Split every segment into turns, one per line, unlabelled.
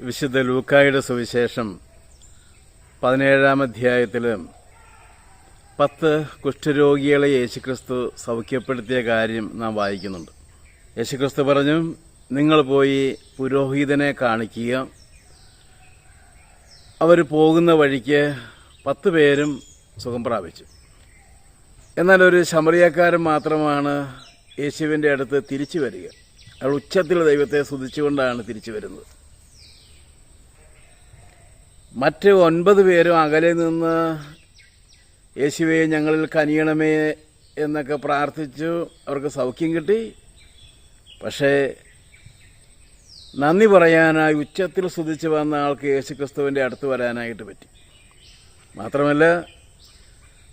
വിശുദ്ധ ലൂക്കായുടെ സുവിശേഷം പതിനേഴാം അധ്യായത്തിൽ പത്ത് കുഷ്ഠരോഗികളെ യേശുക്രിസ്തു സൗഖ്യപ്പെടുത്തിയ കാര്യം നാം വായിക്കുന്നുണ്ട്. യേശുക്രിസ്തു പറഞ്ഞു നിങ്ങൾ പോയി പുരോഹിതനെ കാണിക്കുക. അവർ പോകുന്ന വഴിക്ക് പത്ത് പേരും സുഖം പ്രാപിച്ചു. എന്നാൽ ഒരു ശമറിയക്കാരൻ മാത്രമാണ് യേശുവിന്റെ അടുത്ത് തിരിച്ചു വരിക. അയാൾ ഉച്ചത്തിൽ ദൈവത്തെ സ്തുതിച്ചുകൊണ്ടാണ് തിരിച്ചു വരുന്നത്. മറ്റ് ഒൻപത് പേരും അകലെ നിന്ന് യേശുവെ ഞങ്ങളിൽ കനിയണമേ എന്നൊക്കെ പ്രാർത്ഥിച്ചു. അവർക്ക് സൗഖ്യം കിട്ടി. പക്ഷേ നന്ദി പറയാനായി ഉച്ചത്തിൽ സ്തുതിച്ച് വന്ന ആൾക്ക് യേശുക്രിസ്തുവിന്റെ അടുത്ത് വരാനായിട്ട് പറ്റി. മാത്രമല്ല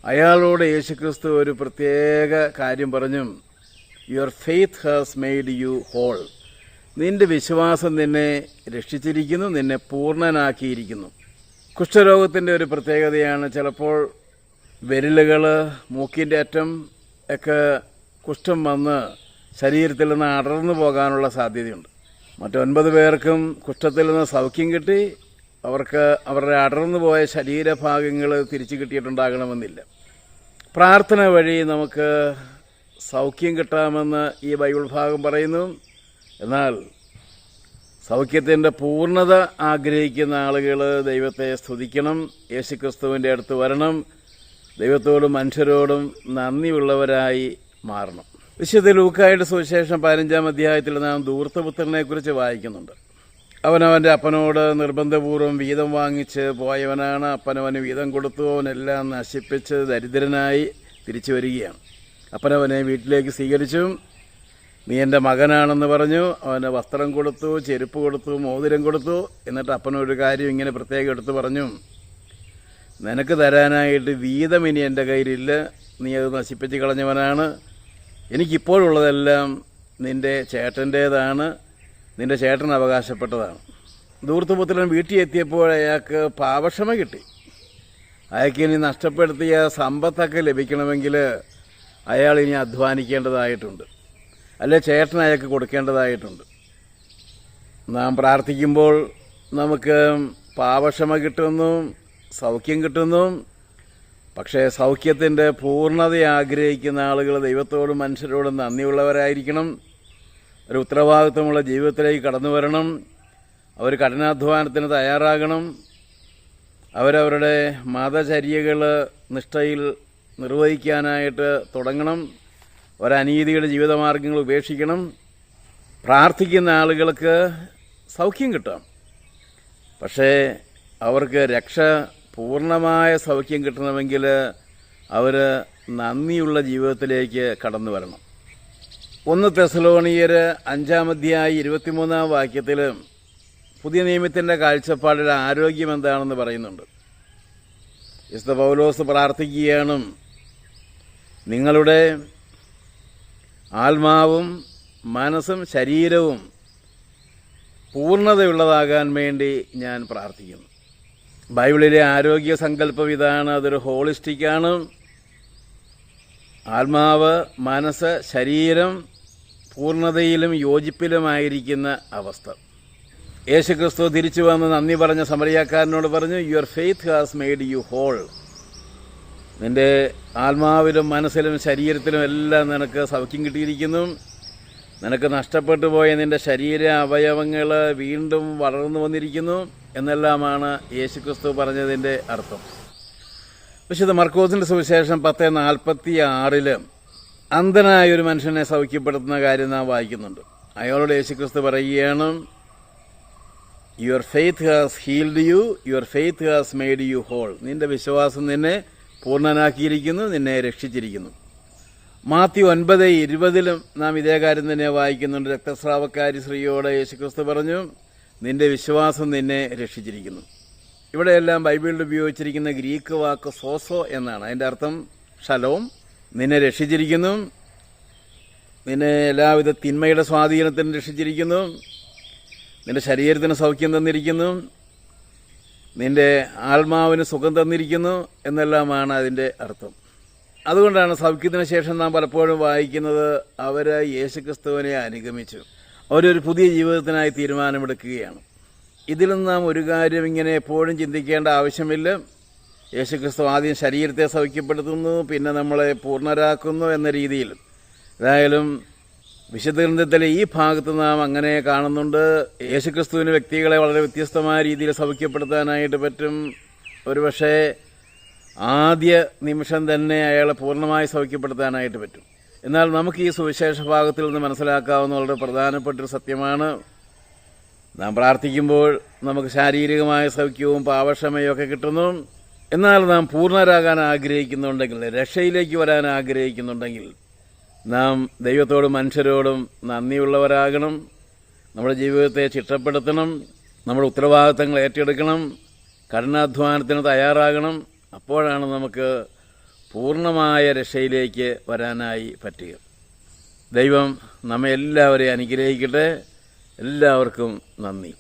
അയാളോട് യേശുക്രിസ്തു ഒരു പ്രത്യേക കാര്യം പറഞ്ഞും. Your faith has made you whole നിന്റെ വിശ്വാസം നിന്നെ രക്ഷിച്ചിരിക്കുന്നു നിന്നെ പൂർണനാക്കിയിരിക്കുന്നു. കുഷ്ഠരോഗത്തിന്റെ ഒരു പ്രത്യേകതയാണ് ചിലപ്പോൾ വിരലുകൾ മൂക്കിന്റെ അറ്റം ഒക്കെ കുഷ്ഠം വന്ന് ശരീരത്തിൽ നിന്ന് അടർന്നു പോകാനുള്ള സാധ്യതയുണ്ട്. മറ്റൊൻപത് പേർക്കും കുഷ്ഠത്തിൽ നിന്ന് സൗഖ്യം കിട്ടി അവർക്ക് അവരുടെ അടർന്നു പോയ ശരീരഭാഗങ്ങൾ തിരിച്ചു കിട്ടിയിട്ടുണ്ടാകണമെന്നില്ല. പ്രാർത്ഥന വഴി നമുക്ക് സൗഖ്യം കിട്ടാമെന്ന് ഈ ബൈബിൾ ഭാഗം പറയുന്നു. എന്നാൽ സൗഖ്യത്തിന്റെ പൂർണത ആഗ്രഹിക്കുന്ന ആളുകൾ ദൈവത്തെ സ്തുതിക്കണം യേശുക്രിസ്തുവിന്റെ അടുത്ത് വരണം ദൈവത്തോടും മനുഷ്യരോടും നന്ദിയുള്ളവരായി മാറണം. വിശുദ്ധ ലൂക്കായുടെ സുവിശേഷം പതിനഞ്ചാം അധ്യായത്തിൽ നാം ദൂർത്തപുത്രനെ കുറിച്ച് വായിക്കുന്നുണ്ട് അവനവന്റെ അപ്പനോട് നിർബന്ധപൂർവം വീതം വാങ്ങിച്ച് പോയവനാണ്. അപ്പനവന് വീതം കൊടുത്തു അവനെല്ലാം നശിപ്പിച്ച് ദരിദ്രനായി തിരിച്ചു വരികയാണ്. അപ്പനവനെ വീട്ടിലേക്ക് സ്വീകരിച്ചു. നീ എന്റെ മകനാണെന്ന് പറഞ്ഞു അവന് വസ്ത്രം കൊടുത്തു ചെരുപ്പ് കൊടുത്തു മോതിരം കൊടുത്തു എന്നിട്ട് അപ്പനൊരു കാര്യം ഇങ്ങനെ പ്രത്യേകം എടുത്തു പറഞ്ഞു. നിനക്ക് തരാനായിട്ട് വീതം ഇനി എന്റെ കയ്യിലില്ല. നീ അത് നശിപ്പിച്ച് കളഞ്ഞവനാണ്. എനിക്കിപ്പോഴുള്ളതെല്ലാം നിന്റെ ചേട്ടന്റേതാണ് നിന്റെ ചേട്ടൻ അവകാശപ്പെട്ടതാണ്. ദൂർത്തുപുത്രൻ വീട്ടിൽ എത്തിയപ്പോൾ അയാൾക്ക് പാവക്ഷമ കിട്ടി. അയാൾക്ക് ഇനി നഷ്ടപ്പെടുത്തിയ സമ്പത്തൊക്കെ ലഭിക്കണമെങ്കിൽ അയാൾ ഇനി അധ്വാനിക്കേണ്ടതായിട്ടുണ്ട്. അല്ലെ ചേട്ടൻ അയാൾക്ക് കൊടുക്കേണ്ടതായിട്ടുണ്ട്. നാം പ്രാർത്ഥിക്കുമ്പോൾ നമുക്ക് പാവക്ഷമ കിട്ടുന്നു സൗഖ്യം കിട്ടുന്നു. പക്ഷേ സൗഖ്യത്തിന്റെ പൂർണത ആഗ്രഹിക്കുന്ന ആളുകൾ ദൈവത്തോടും മനുഷ്യരോടും നന്ദിയുള്ളവരായിരിക്കണം. ഒരു ഉത്തരവാദിത്വമുള്ള ജീവിതത്തിലേക്ക് കടന്നു വരണം. അവർ കഠിനാധ്വാനത്തിന് തയ്യാറാകണം. അവരവരുടെ മതചര്യകൾ നിഷ്ഠയിൽ നിർവഹിക്കാനായിട്ട് തുടങ്ങണം. ഒരനീതിയുടെ ജീവിതമാർഗങ്ങൾ ഉപേക്ഷിക്കണം. പ്രാർത്ഥിക്കുന്ന ആളുകൾക്ക് സൗഖ്യം കിട്ടാം പക്ഷേ അവർക്ക് രക്ഷ പൂർണമായ സൗഖ്യം കിട്ടണമെങ്കിൽ അവർ നന്ദിയുള്ള ജീവിതത്തിലേക്ക് കടന്നു വരണം. ഒന്ന് തെസലോണിയർ അഞ്ചാമധ്യായ ഇരുപത്തിമൂന്നാം വാക്യത്തിൽ പുതിയ നിയമത്തിന്റെ കാഴ്ചപ്പാടിൽ ആരോഗ്യം എന്താണെന്ന് പറയുന്നുണ്ട്. വിശുദ്ധ പൗലോസ് പ്രാർത്ഥിക്കുകയാണ് നിങ്ങളുടെ ആത്മാവും മനസ്സും ശരീരവും പൂർണതയുള്ളതാകാൻ വേണ്ടി ഞാൻ പ്രാർത്ഥിക്കുന്നു. ബൈബിളിലെ ആരോഗ്യ സങ്കല്പം ഇതാണ് അതൊരു ഹോളിസ്റ്റിക്കാണ് ആത്മാവ് മനസ്സ് ശരീരം പൂർണതയിലും യോജിപ്പിലുമായിരിക്കുന്ന അവസ്ഥ. യേശുക്രിസ്തു തിരിച്ചു വന്ന് നന്ദി പറഞ്ഞ സമരിയാക്കാരനോട് പറഞ്ഞു your faith has made you whole നിന്റെ ആത്മാവിലും മനസ്സിലും ശരീരത്തിലും എല്ലാം നിനക്ക് സൗഖ്യം കിട്ടിയിരിക്കുന്നു. നിനക്ക് നഷ്ടപ്പെട്ടു പോയ നിന്റെ ശരീര അവയവങ്ങൾ വീണ്ടും വളർന്നു വന്നിരിക്കുന്നു എന്നെല്ലാമാണ് യേശുക്രിസ്തു പറഞ്ഞതിന്റെ അർത്ഥം. വിശുദ്ധ മർക്കോസിന്റെ സുവിശേഷം പത്ത് നാൽപ്പത്തി ആറിൽ അന്ധനായ ഒരു മനുഷ്യനെ സൗഖ്യപ്പെടുത്തുന്ന കാര്യം നാം വായിക്കുന്നുണ്ട്. അയാളോട് യേശുക്രിസ്തു പറയുകയാണ് your faith has healed you your faith has made you whole നിന്റെ വിശ്വാസം നിന്നെ പൂർണനാക്കിയിരിക്കുന്നു നിന്നെ രക്ഷിച്ചിരിക്കുന്നു. മാത്യു ഒൻപത് ഇരുപതിലും നാം ഇതേ കാര്യം തന്നെ വായിക്കുന്നുണ്ട്. രക്തസ്രാവക്കാരി സ്ത്രീയോട് യേശുക്രിസ്തു പറഞ്ഞു നിന്റെ വിശ്വാസം നിന്നെ രക്ഷിച്ചിരിക്കുന്നു. ഇവിടെയെല്ലാം ബൈബിളിൽ ഉപയോഗിച്ചിരിക്കുന്ന ഗ്രീക്ക് വാക്ക് സോസോ എന്നാണ്. അതിന്റെ അർത്ഥം ഷലോം നിന്നെ രക്ഷിച്ചിരിക്കുന്നു. നിന്നെ എല്ലാവിധ തിന്മയുടെ സ്വാധീനത്തിനും രക്ഷിച്ചിരിക്കുന്നു. നിന്റെ ശരീരത്തിന് സൗഖ്യം തന്നിരിക്കുന്നു. നിന്റെ ആത്മാവിന് സുഖം തന്നിരിക്കുന്നു എന്നെല്ലാമാണ് അതിന്റെ അർത്ഥം. അതുകൊണ്ടാണ് സൗഖ്യത്തിന് ശേഷം നാം പലപ്പോഴും വായിക്കുന്നത് അവർ യേശുക്രിസ്തുവിനെ അനുഗമിച്ചു. അവരൊരു പുതിയ ജീവിതത്തിനായി തീരുമാനമെടുക്കുകയാണ്. ഇതിൽ നിന്ന് നാം ഒരു കാര്യം ഇങ്ങനെ എപ്പോഴും ചിന്തിക്കേണ്ട ആവശ്യമില്ല. യേശുക്രിസ്തു ആദ്യം ശരീരത്തെ സൗഖ്യപ്പെടുത്തുന്നു പിന്നെ നമ്മളെ പൂർണരാക്കുന്നു എന്ന രീതിയിൽ. ഏതായാലും വിശുദ്ധ ഗ്രന്ഥത്തിലെ ഈ ഭാഗത്ത് നാം അങ്ങനെ കാണുന്നുണ്ട്. യേശുക്രിസ്തുവിന് വ്യക്തികളെ വളരെ വ്യത്യസ്തമായ രീതിയിൽ സൗഖ്യപ്പെടുത്താനായിട്ട് പറ്റും. ഒരുപക്ഷെ ആദ്യ നിമിഷം തന്നെ അയാളെ പൂർണമായി സൗഖ്യപ്പെടുത്താനായിട്ട് പറ്റും. എന്നാൽ നമുക്ക് ഈ സുവിശേഷ ഭാഗത്തിൽ നിന്ന് മനസ്സിലാക്കാവുന്ന വളരെ പ്രധാനപ്പെട്ട ഒരു സത്യമാണ്. നാം പ്രാർത്ഥിക്കുമ്പോൾ നമുക്ക് ശാരീരികമായ സൗഖ്യവും പാവക്ഷമയും ഒക്കെ കിട്ടുന്നു. എന്നാൽ നാം പൂർണരാകാൻ ആഗ്രഹിക്കുന്നുണ്ടെങ്കിൽ രക്ഷയിലേക്ക് വരാൻ ആഗ്രഹിക്കുന്നുണ്ടെങ്കിൽ നാം ദൈവത്തോടും മനുഷ്യരോടും നന്ദിയുള്ളവരാകണം. നമ്മുടെ ജീവിതത്തെ ചിട്ടപ്പെടുത്തണം. നമ്മുടെ ഉത്തരവാദിത്തങ്ങൾ ഏറ്റെടുക്കണം. കഠിനാധ്വാനത്തിന് തയ്യാറാകണം. അപ്പോഴാണ് നമുക്ക് പൂർണമായ രക്ഷയിലേക്ക് വരാനായി പറ്റുക. ദൈവം നമ്മെ എല്ലാവരെയും അനുഗ്രഹിക്കട്ടെ. എല്ലാവർക്കും നന്ദി.